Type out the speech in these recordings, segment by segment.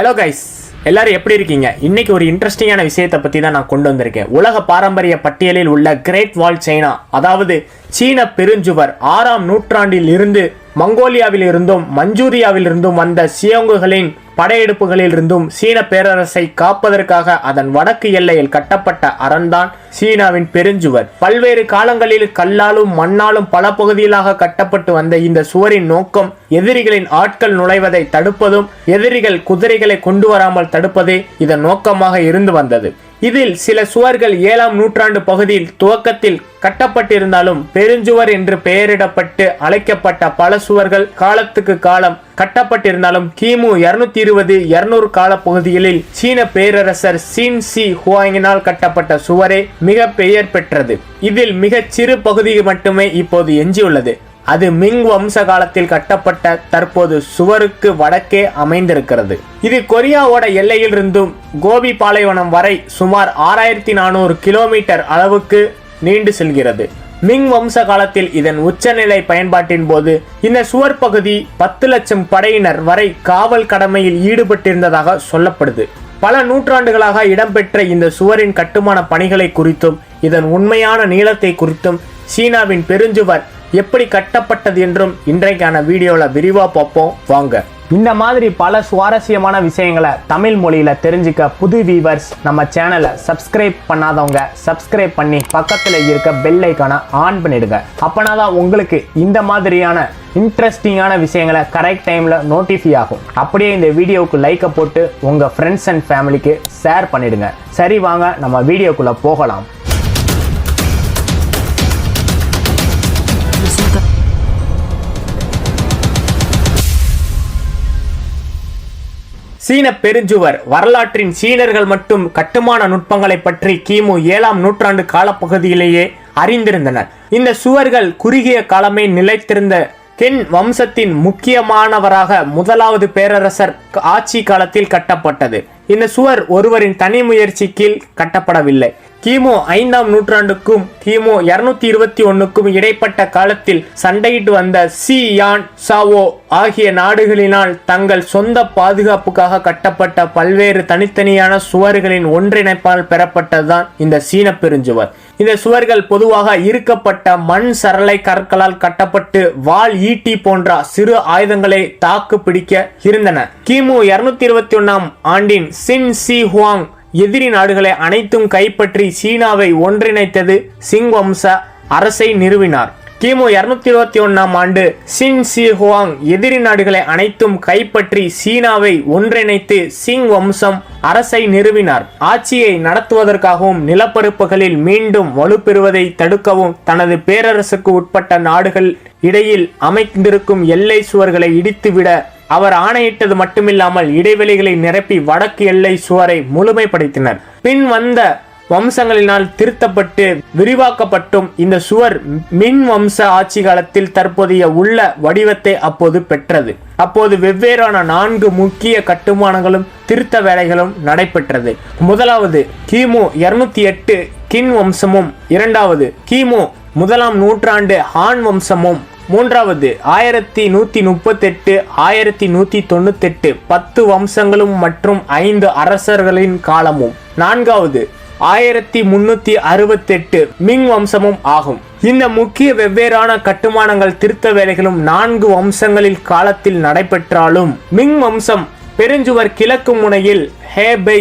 Hello guys எல்லாரும் எப்படி இருக்கீங்க? இன்னைக்கு ஒரு இன்ட்ரெஸ்டிங்கான விஷயத்தை பற்றி தான் நான் கொண்டு வந்திருக்கேன். உலக பாரம்பரிய பட்டியலில் உள்ள கிரேட் வால் சைனா அதாவது சீன பெருஞ்சுவர் ஆறாம் நூற்றாண்டில் இருந்து மங்கோலியாவில் இருந்தும் மஞ்சூரியாவில் இருந்தும் வந்த சியோங்குகளின் படையெடுப்புகளில் இருந்தும் சீன பேரரசை காப்பதற்காக அதன் வடக்கு எல்லையில் கட்டப்பட்ட அரண்தான் சீனாவின் பெருஞ்சுவர். பல்வேறு காலங்களில் கல்லாலும் மண்ணாலும் பல பகுதிகளாக கட்டப்பட்டு வந்த இந்த சுவரின் நோக்கம் எதிரிகளின் ஆட்கள் நுழைவதை தடுப்பதும் எதிரிகள் குதிரைகளை கொண்டு வராமல் தடுப்பதே இதன் நோக்கமாக இருந்து வந்தது. இதில் சில சுவர்கள் ஏழாம் நூற்றாண்டு பகுதியில் துவக்கத்தில் கட்டப்பட்டிருந்தாலும் பெருஞ்சுவர் என்று பெயரிடப்பட்டு அழைக்கப்பட்ட பல சுவர்கள் காலத்துக்கு காலம் கட்டப்பட்டிருந்தாலும் கிமு இருநூத்தி இருபது இருநூறு கால பகுதிகளில் சீன பேரரசர் சீன் சி ஹுவாங்கினால் கட்டப்பட்ட சுவரே மிக பெயர் பெற்றது. இதில் மிகச் சிறு பகுதி மட்டுமே இப்போது எஞ்சியுள்ளது. அது மிங் வம்ச காலத்தில் கட்டப்பட்ட தற்போது சுவருக்கு வடக்கே அமைந்திருக்கிறது. இது கொரியாவோட எல்லையிலிருந்தும் கோபி பாலைவனம் வரை சுமார் ஆறாயிரத்தி நானூறு கிலோமீட்டர் அளவுக்கு நீண்டு செல்கிறது. மிங் வம்ச காலத்தில் இதன் உச்சநிலை பயன்பாட்டின் போது இந்த சுவர் பகுதி பத்து லட்சம் படையினர் வரை காவல் கடமையில் ஈடுபட்டிருந்ததாக சொல்லப்படுது. பல நூற்றாண்டுகளாக இடம்பெற்ற இந்த சுவரின் கட்டுமான பணிகளை குறித்தும் இதன் உண்மையான நீளத்தை குறித்தும் சீனாவின் பெருஞ்சுவர் எப்படி கட்டப்பட்டது என்றும் இன்றைக்கான வீடியோவில் விரிவாக பார்ப்போம். வாங்க. இந்த மாதிரி பல சுவாரஸ்யமான விஷயங்களை தமிழ் மொழியில் தெரிஞ்சுக்க புது வீவர்ஸ் நம்ம சேனலை சப்ஸ்கிரைப் பண்ணாதவங்க சப்ஸ்கிரைப் பண்ணி பக்கத்தில் இருக்க பெல் ஐக்கானை ஆன் பண்ணிடுங்க. அப்போனா தான் உங்களுக்கு இந்த மாதிரியான இன்ட்ரெஸ்டிங்கான விஷயங்களை கரெக்ட் டைமில் நோட்டிஃபை ஆகும். அப்படியே இந்த வீடியோவுக்கு லைக்கை போட்டு உங்கள் ஃப்ரெண்ட்ஸ் அண்ட் ஃபேமிலிக்கு ஷேர் பண்ணிடுங்க. சரி வாங்க நம்ம வீடியோக்குள்ளே போகலாம். சீன பெருஞ்சுவர் வரலாற்றின் சீனர்கள் மட்டும் கட்டுமான நுட்பங்களை பற்றி கிமு ஏழாம் நூற்றாண்டு காலப்பகுதியிலேயே அறிந்திருந்தனர். இந்த சுவர்கள் குறுகிய காலமே நிலைத்திருந்த கென் வம்சத்தின் முக்கியமானவராக முதலாவது பேரரசர் ஆட்சி காலத்தில் கட்டப்பட்டது. இந்த சுவர் ஒருவரின் தனி முயற்சி கீழ் கட்டப்படவில்லை. கிமு ஐந்தாம் நூற்றாண்டுக்கும் கிமு இருநூத்தி இருபத்தி ஒன்னுக்கும் இடைப்பட்ட காலத்தில் சண்டையிட்டு வந்த சி யான் சாவோ ஆகிய நாடுகளினால் தங்கள் சொந்த பாதுகாப்புக்காக கட்டப்பட்ட பல்வேறு தனித்தனியான சுவர்களின் ஒன்றிணைப்பால் பெறப்பட்டதுதான் இந்த சீன பெருஞ்சுவர். இந்த சுவர்கள் பொதுவாக இருக்கப்பட்ட மண் சரளை கற்களால் கட்டப்பட்டு வால் ஈட்டி போன்ற சிறு ஆயுதங்களை தாக்கு பிடிக்க இருந்தன. கிமு இருநூத்தி இருபத்தி ஒன்னாம் ஆண்டின் சின் சி ஹுவாங் எதிரி நாடுகளை அனைத்தும் கைப்பற்றி சீனாவை ஒன்றிணைத்தது சிங் வம்ச அரசை நிறுவினார். கிமு இருநூத்தி இருபத்தி ஒன்னாம் ஆண்டு சின் சி ஹுவாங் எதிரி நாடுகளை அனைத்தும் கைப்பற்றி சீனாவை ஒன்றிணைத்து சிங் வம்சம் அரசை நிறுவினார். ஆட்சியை நடத்துவதற்காகவும் நிலப்பரப்புகளில் மீண்டும் வலுப்பெறுவதை தடுக்கவும் தனது பேரரசுக்கு உட்பட்ட நாடுகள் இடையில் அமைந்திருக்கும் எல்லை சுவர்களை இடித்துவிட அவர் ஆணையிட்டது மட்டுமில்லாமல் இடைவெளிகளை நிரப்பி வடக்கு எல்லை சுவரை முழுமைப்படுத்தினர். பின் வந்த வம்சங்களினால் திருத்தப்பட்டு விரிவாக்கப்பட்டும் இந்த சுவர் மின் வம்ச ஆட்சி காலத்தில் தற்போதைய உள்ள வடிவத்தை அப்போது பெற்றது. அப்போது வெவ்வேறான நான்கு முக்கிய கட்டுமானங்களும் திருத்த வேலைகளும் நடைபெற்றது. முதலாவது கிமு இருநூத்தி எட்டு கின் வம்சமும் இரண்டாவது கிமு முதலாம் நூற்றாண்டு ஹான் வம்சமும் மூன்றாவது ஆயிரத்தி நூற்றி முப்பத்தெட்டு ஆயிரத்தி நூற்றி தொண்ணூத்தெட்டு பத்து வம்சங்களும் மற்றும் ஐந்து அரசர்களின் காலமும். நான்காவது ஆயிரத்தி முன்னூத்தி அறுபத்தெட்டு மிங் வம்சமும் ஆகும். இந்த முக்கிய வெவ்வேறான கட்டுமானங்கள் திருத்த வேலைகளும் நான்கு வம்சங்களில் காலத்தில் நடைபெற்றாலும் மிங் வம்சம் பெருஞ்சுவர் கிழக்கு முனையில் ஹேபை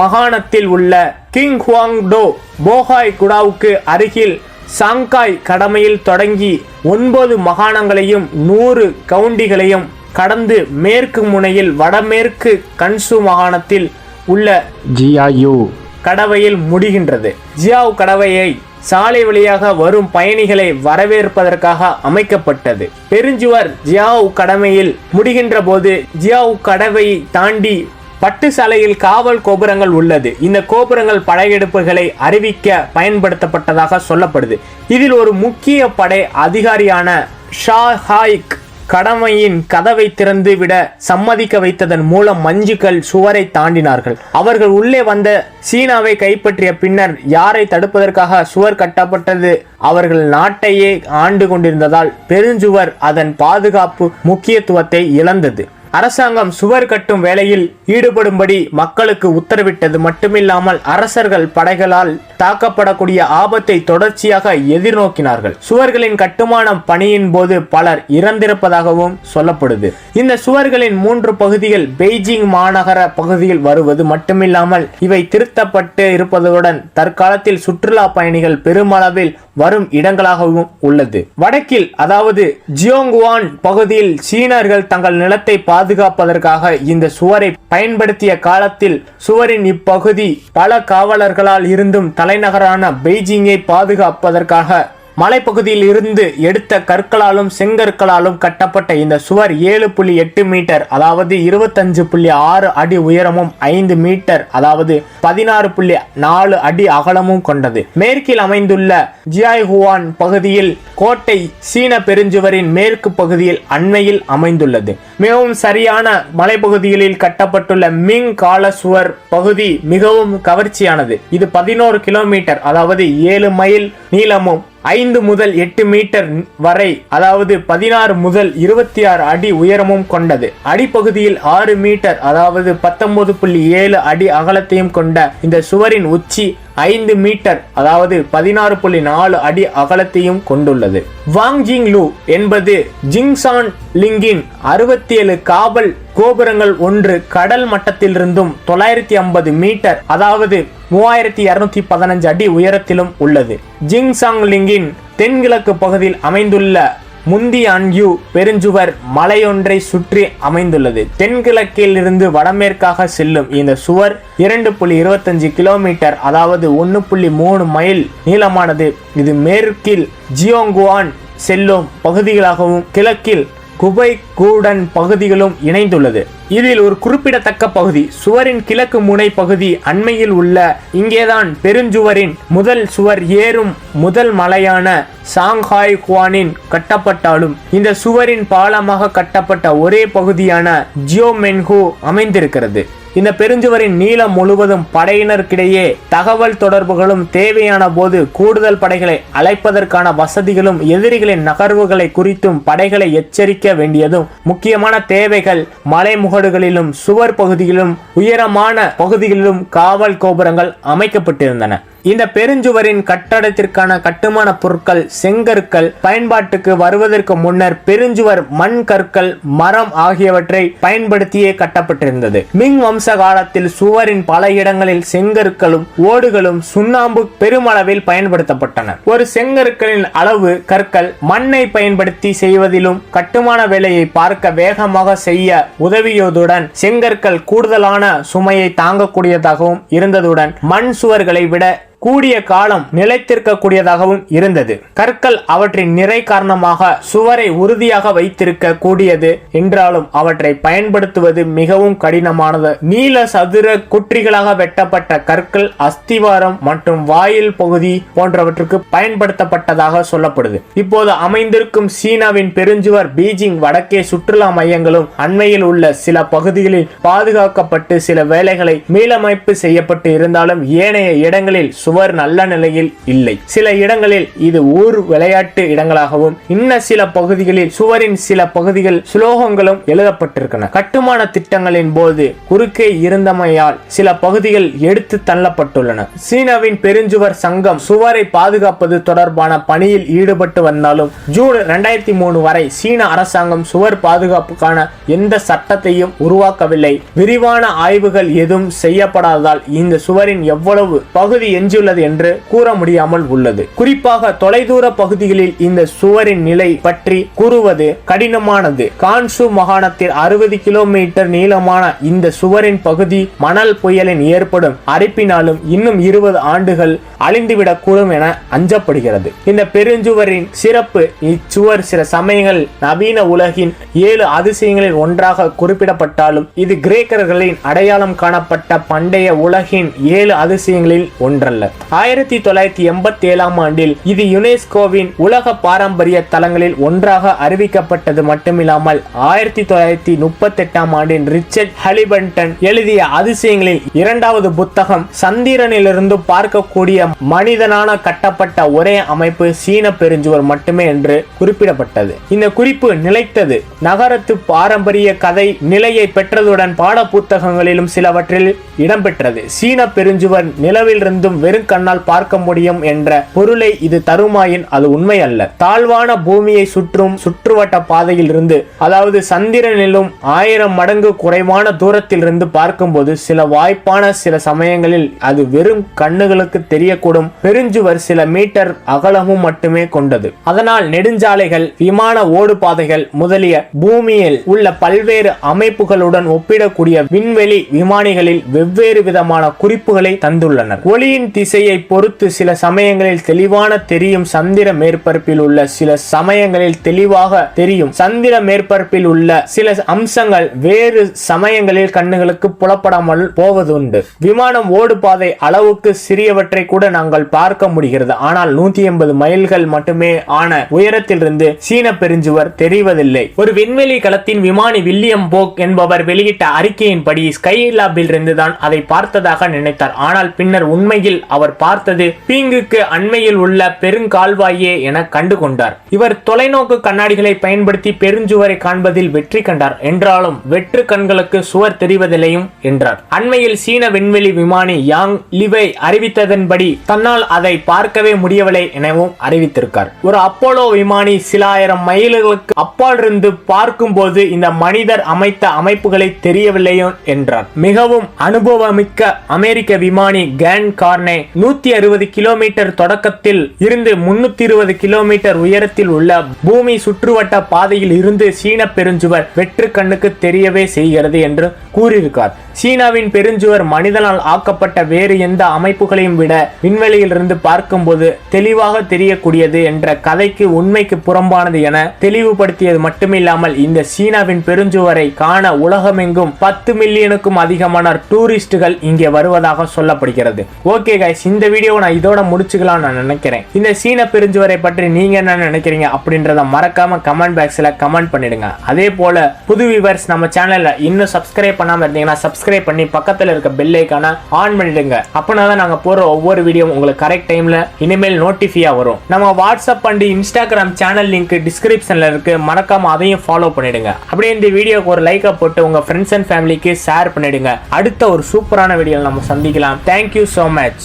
மாகாணத்தில் உள்ள கிங் ஹுவாங்டோ போஹாய் குடாவுக்கு அருகில் சாங்காய் கடமையில் தொடங்கி ஒன்பது மாகாணங்களையும் நூறு கவுண்டிகளையும் கடந்து மேற்கு முனையில் வடமேற்கு கன்சு மாகாணத்தில் உள்ள ஜியாயு. கடவையில் முடிகின்றது. ஜியாவ் கடவையை சாலை வழியாக வரும் பயணிகளை வரவேற்பதற்காக அமைக்கப்பட்டது. பெருஞ்சுவர் ஜியாவ் கடமையில் முடிகின்ற போது ஜியாவ் கடவையை தாண்டி பட்டு சாலையில் காவல் கோபுரங்கள் உள்ளது. இந்த கோபுரங்கள் படையெடுப்புகளை அறிவிக்க பயன்படுத்தப்பட்டதாக சொல்லப்படுது. இதில் ஒரு முக்கிய படை அதிகாரியான ஷா ஹாய்க் கடமையின் கதவை திறந்து விட சம்மதிக்க வைத்ததன் மூலம் மஞ்சுக்கள் சுவரை தாண்டினார்கள். அவர்கள் உள்ளே வந்த சீனாவை கைப்பற்றிய பின்னர் யாரை தடுப்பதற்காக சுவர் கட்டப்பட்டது அவர்கள் நாட்டையே ஆண்டு கொண்டிருந்ததால் பெருஞ்சுவர் அதன் பாதுகாப்பு முக்கியத்துவத்தை இழந்தது. அரசாங்கம் சுவர் கட்டும் வேலையில் ஈடுபடும்படி மக்களுக்கு உத்தரவிட்டது மட்டுமில்லாமல் அரசர்கள் படைகளால் தாக்கப்படக்கூடிய ஆபத்தை தொடர்ச்சியாக எதிர்நோக்கினார்கள். சுவர்களின் கட்டுமானம் பணியின் போது பலர் இறந்திருப்பதாகவும் சொல்லப்படுது. இந்த சுவர்களின் மூன்று பகுதிகள் பெய்ஜிங் மாநகர பகுதியில் வருவது மட்டுமில்லாமல் இவை திருத்தப்பட்டு இருப்பதுடன் தற்காலத்தில் சுற்றுலா பயணிகள் பெருமளவில் வரும் இடங்களாகவும் உள்ளது. வடக்கில் அதாவது ஜியோங்குவான் பகுதியில் சீனர்கள் தங்கள் நிலத்தை பாதுகாப்பதற்காக இந்த சுவரை பயன்படுத்திய காலத்தில் சுவரின் இப்பகுதி பல காவலர்களால் இருந்தும் தலைநகரான பெய்ஜிங்கை பாதுகாப்பதற்காக மலைப்பகுதியில் இருந்து எடுத்த கற்களாலும் செங்கற்களாலும் கட்டப்பட்ட இந்த சுவர் ஏழு புள்ளி எட்டு மீட்டர் அதாவது இருபத்தஞ்சு புள்ளி ஆறு அடி உயரமும் ஐந்து மீட்டர் அதாவது பதினாறு புள்ளி நாலு அடி அகலமும் கொண்டது. மேற்கில் அமைந்துள்ள ஜியாய்ஹுவான் பகுதியில் கோட்டை சீன பெருஞ்சுவரின் மேற்கு பகுதியில் அண்மையில் அமைந்துள்ளது. மிகவும் சரியான மலைப்பகுதிகளில் கட்டப்பட்டுள்ள மிங் கால சுவர் பகுதி மிகவும் கவர்ச்சியானது. இது பதினோரு கிலோமீட்டர் அதாவது ஏழு மைல் நீளமும் ஐந்து முதல் எட்டு மீட்டர் வரை அதாவது பதினாறு முதல் இருபத்தி ஆறு அடி உயரமும் கொண்டது. அடிப்பகுதியில் ஆறு மீட்டர் அதாவது பத்தொன்பது புள்ளி ஏழு அடி அகலத்தையும் கொண்ட இந்த சுவரின் உச்சி ஐந்து மீட்டர் அதாவது பதினாறு புள்ளி நாலு அடி அகலத்தையும் கொண்டுள்ளது. வாங்ஜிங் லூ என்பது ஜிங்சான் லிங்கின் அறுபத்தி ஏழு காவல் கோபுரங்கள் ஒன்று கடல் மட்டத்திலிருந்தும் தொள்ளாயிரத்தி ஐம்பது மீட்டர் அதாவது மூவாயிரத்தி இருநூத்தி பதினஞ்சு அடி உயரத்திலும் உள்ளது. ஜிங்சாங் லிங்கின் தென்கிழக்கு பகுதியில் அமைந்துள்ள முந்தி அன்யூ பெருஞ்சுவர் மலையொன்றை சுற்றி அமைந்துள்ளது. தென்கிழக்கில் இருந்து வடமேற்காக செல்லும் இந்த சுவர் இரண்டு புள்ளி இருபத்தஞ்சு கிலோமீட்டர் அதாவது ஒன்று புள்ளி மூணு மைல் நீளமானது. இது மேற்கில் ஜியோங்குவான் செல்லும் பகுதிகளாகவும் கிழக்கில் குபை கூடன் பகுதிகளும் இணைந்துள்ளது. இதில் ஒரு குறிப்பிடத்தக்க பகுதி சுவரின் கிழக்கு முனை பகுதி அண்மையில் உள்ள இங்கேதான் பெருஞ்சுவரின் முதல் சுவர் ஏறும் முதல் மலையான சாங்ஹாய் குவானின் கட்டப்பட்டாலும் இந்த சுவரின் பாலமாக கட்டப்பட்ட ஒரே பகுதியான ஜியோமென்ஹு அமைந்திருக்கிறது. இந்த பெருஞ்சுவரின் நீளம் முழுவதும் படையினருக்கிடையே தகவல் தொடர்புகளும் தேவையான போது கூடுதல் படைகளை அழைப்பதற்கான வசதிகளும் எதிரிகளின் நகர்வுகளை குறித்தும் படைகளை எச்சரிக்க வேண்டியதும் முக்கியமான தேவைகள் மலைமுகடுகளிலும் சுவர் பகுதியிலும் உயரமான பகுதிகளிலும் காவல் கோபுரங்கள் அமைக்கப்பட்டிருந்தன. இந்த பெருஞ்சுவரின் கட்டடத்திற்கான கட்டுமான பொருட்கள் செங்கற்கள் பயன்பாட்டுக்கு வருவதற்கு முன்னர் பெருஞ்சுவர் மண் கற்கள் மரம் ஆகியவற்றை பயன்படுத்தியே கட்டப்பட்டிருந்தது. மிங் வம்ச காலத்தில் சுவரின் பல இடங்களில் செங்கற்களும் ஓடுகளும் சுண்ணாம்பு பெருமளவில் பயன்படுத்தப்பட்டன. ஒரு செங்கற்களின் அளவு கற்கள் மண்ணை பயன்படுத்தி செய்வதிலும் கட்டுமான வேலையை பார்க்க வேகமாக செய்ய உதவியதுடன் செங்கற்கள் கூடுதலான சுமையை தாங்கக்கூடியதாகவும் இருந்ததுடன் மண் சுவர்களை விட கூடிய காலம் நிலைத்திருக்கக்கூடியதாகவும் இருந்தது. கற்கள் அவற்றின் நிறை காரணமாக சுவரை உறுதியாக வைத்திருக்க கூடியது என்றாலும் அவற்றை பயன்படுத்துவது மிகவும் கடினமானது. நீல சதுர குற்றிகளாக வெட்டப்பட்ட கற்கள் அஸ்திவாரம் மற்றும் வாயில் பகுதி போன்றவற்றுக்கு பயன்படுத்தப்பட்டதாக சொல்லப்படுது. இப்போது அமைந்திருக்கும் சீனாவின் பெருஞ்சுவர் பீஜிங் வடக்கே சுற்றுலா மையங்களும் அண்மையில் உள்ள சில பகுதிகளில் பாதுகாக்கப்பட்டு சில வேலைகளை மீளமைப்பு செய்யப்பட்டு இருந்தாலும் ஏனைய இடங்களில் சுவர் நல்ல நிலையில் இல்லை. சில இடங்களில் இது ஊர் விளையாட்டு இடங்களாகவும் இன்ன சில பகுதிகளில் சுவரின் சில பகுதிகள் சுலோகங்களும் எழுதப்பட்டிருக்கின்றன. கட்டுமான திட்டங்களின் போது குறுக்கே இருந்தமையால் சில பகுதிகள் எடுத்து தள்ளப்பட்டுள்ளன. சீனாவின் பெருஞ்சுவர் சங்கம் சுவரை பாதுகாப்பது தொடர்பான பணியில் ஈடுபட்டு வந்தாலும் ஜூன் இரண்டாயிரத்தி மூணு வரை சீன அரசாங்கம் சுவர் பாதுகாப்புக்கான எந்த சட்டத்தையும் உருவாக்கவில்லை. விரிவான ஆய்வுகள் எதுவும் செய்யப்படாததால் இந்த சுவரின் எவ்வளவு பகுதி எஞ்சியுள்ளது என்று கூற முடியாமல் உள்ளது. குறிப்பாக தொலைதூர பகுதிகளில் இந்த சுவரின் நிலை பற்றி கூறுவது கடினமானது. கான்சு மாகாணத்தில் அறுபது கிலோமீட்டர் நீளமான இந்த சுவரின் பகுதி மணல் புயலின் ஏற்படும் அரிப்பினாலும் இன்னும் இருபது ஆண்டுகள் அழிந்துவிடக்கூடும் என அஞ்சப்படுகிறது. இந்த பெருஞ்சுவரின் சிறப்பு இச்சுவர் சில சமயங்கள் நவீன உலகின் ஏழு அதிசயங்களில் ஒன்றாக குறிப்பிடப்பட்டாலும் இது கிரேக்கர்களின் அடையாளம் காணப்பட்ட பண்டைய உலகின் ஏழு அதிசயங்களில் ஒன்றல்ல. அல்ல ஆயிரத்தி தொள்ளாயிரத்தி எண்பத்தி ஏழாம் ஆண்டில் இது யுனெஸ்கோவின் உலக பாரம்பரிய தலங்களில் ஒன்றாக அறிவிக்கப்பட்டது மட்டுமில்லாமல் ஆயிரத்தி தொள்ளாயிரத்தி முப்பத்தி எட்டாம் ஆண்டின் ரிச்சர்ட் ஹலிபன்டன் எழுதிய அதிசயங்களில் இரண்டாவது புத்தகம் சந்திரனிலிருந்து பார்க்கக்கூடிய மனிதனான கட்டப்பட்ட ஒரே அமைப்பு சீன பெருஞ்சுவர் மட்டுமே என்று குறிப்பிடப்பட்டது. இந்த குறிப்பு நிலைத்தது. நகரத்து பாரம்பரிய கதை நிலையை பெற்றதுடன் பாட புத்தகங்களிலும் சிலவற்றில் இடம்பெற்றது. சீன பெருஞ்சுவர் நிலவிலிருந்தும் வெறும் கண்ணால் பார்க்க முடியும் என்ற பொருளை இது தருமாயின் அது உண்மை அல்ல தாழ்வான பூமியை சுற்றும் சுற்றுவட்ட பாதையில் இருந்து அதாவது சந்திரனிலும் ஆயிரம் மடங்கு குறைவான தூரத்தில் இருந்து பார்க்கும்போது சில வாய்ப்பான சில சமயங்களில் அது வெறும் கண்ணுகளுக்கு தெரியக்கூடும். பெருஞ்சுவர் சில மீட்டர் அகலமும் மட்டுமே கொண்டது. அதனால் நெடுஞ்சாலைகள் விமான ஓடுபாதைகள் முதலிய பூமியில் உள்ள பல்வேறு அமைப்புகளுடன் ஒப்பிடக்கூடிய விண்வெளி விமானிகளில் வெவ்வேறு விதமான குறிப்புகளை தந்துள்ளனர். ஒளியின் திசையை பொறுத்து சில சமயங்களில் தெளிவான தெரியும் சந்திர மேற்பரப்பில் உள்ள சில சமயங்களில் தெளிவாக தெரியும். சந்திர மேற்பரப்பில் உள்ள சில அம்சங்கள் வேறு சமயங்களில் கண்ணுகளுக்கு புலப்படாமல் போவதுண்டு. விமானம் ஓடு பாதை அளவுக்கு சிறியவற்றை கூட நாங்கள் பார்க்க முடிகிறது. ஆனால் நூத்தி எண்பது மைல்கள் மட்டுமே ஆன உயரத்திலிருந்து சீன பெருஞ்சுவர் தெரிவதில்லை. ஒரு விண்வெளி களத்தின் விமானி வில்லியம் போக் என்பவர் வெளியிட்ட அறிக்கையின்படி ஸ்கை லாபில் இருந்துதான் அதை பார்த்ததாக நினைத்தார். ஆனால் பின்னர் உண்மையில் அவர் பார்த்தது பீங்குக்கு அண்மையில் உள்ள பெருங்கால்வாயே என கண்டு கொண்டார் இவர் தொலைநோக்கு கண்ணாடிகளை பயன்படுத்தி பெருஞ்சுவரை காண்பதில் வெற்றி கண்டார். என்றாலும் வெற்று கண்களுக்கு சுவர் தெரிவதில்லையும் என்றார். அண்மையில் சீன விண்வெளி விமானி யாங் லிவை அறிவித்ததன்படி தன்னால் அதை பார்க்கவே முடியவில்லை எனவும் அறிவித்திருக்கார். ஒரு அப்போலோ விமானி சில ஆயிரம் மைல்களுக்கு அப்பால் இருந்து பார்க்கும்போது இந்த மனிதர் அமைத்த அமைப்புகளை தெரியவில்லையோ என்றார். மிகவும் அனுபவமிக்க அமெரிக்க விமானி கேன் கார்னே நூத்தி அறுபது கிலோமீட்டர் தொடக்கத்தில் இருந்து முன்னூத்தி இருபது கிலோமீட்டர் உயரத்தில் உள்ள பூமி சுற்றுவட்ட பாதையில் இருந்து சீன பெருஞ்சுவர் வெற்று கண்ணுக்கு தெரியவே செய்கிறது என்று கூறியிருக்கார். சீனாவின் பெருஞ்சுவர் மனிதனால் ஆக்கப்பட்ட வேறு எந்த அமைப்புகளையும் விட விண்வெளியிலிருந்து பார்க்கும்போது தெளிவாக தெரியக்கூடியது என்ற கதைக்கு உண்மைக்கு புறம்பானது என தெளிவுபடுத்தியது மட்டுமில்லாமல் இந்த சீனாவின் பெருஞ்சுவரை காண உலகமெங்கும் பத்து மில்லியனுக்கும் அதிகமான டூரிஸ்டுகள் இங்கே வருவதாக சொல்லப்படுகிறது. ஓகே கைஸ் இந்த வீடியோவை நான் இதோட முடிச்சுக்கலாம் நான் நினைக்கிறேன். இந்த சீன பெருஞ்சுவரை பற்றி நீங்க என்ன நினைக்கிறீங்க அப்படின்றத மறக்காம கமெண்ட் பாக்ஸ்ல கமெண்ட் பண்ணிடுங்க. அதே போல புது வியூவர்ஸ் நம்ம சேனல்ல இன்னும் சப்ஸ்கிரைப் பண்ணாம இருந்தீங்கன்னா சப்ஸ்கிரைப் பண்ணி பக்கத்துல இருக்க பெல் ஐக்கான ஆன் பண்ணிடுங்க. அப்பனா தான் நாங்க போற ஒவ்வொரு வீடியோ உங்களுக்கு கரெக்ட் டைம்ல இனிமேல் நோட்டிஃபியா வரும். நம்ம WhatsApp and Instagram channel link டிஸ்கிரிப்ஷன்ல இருக்கு. மறக்காம அதையும் ஃபாலோ பண்ணிடுங்க. அப்படியே இந்த வீடியோக்கு ஒரு லைக்கை போட்டு உங்க ஃப்ரெண்ட்ஸ் அண்ட் ஃபேமிலிக்கு ஷேர் பண்ணிடுங்க. அடுத்த ஒரு சூப்பரான வீடியோவில் நம்ம சந்திக்கலாம். Thank you so much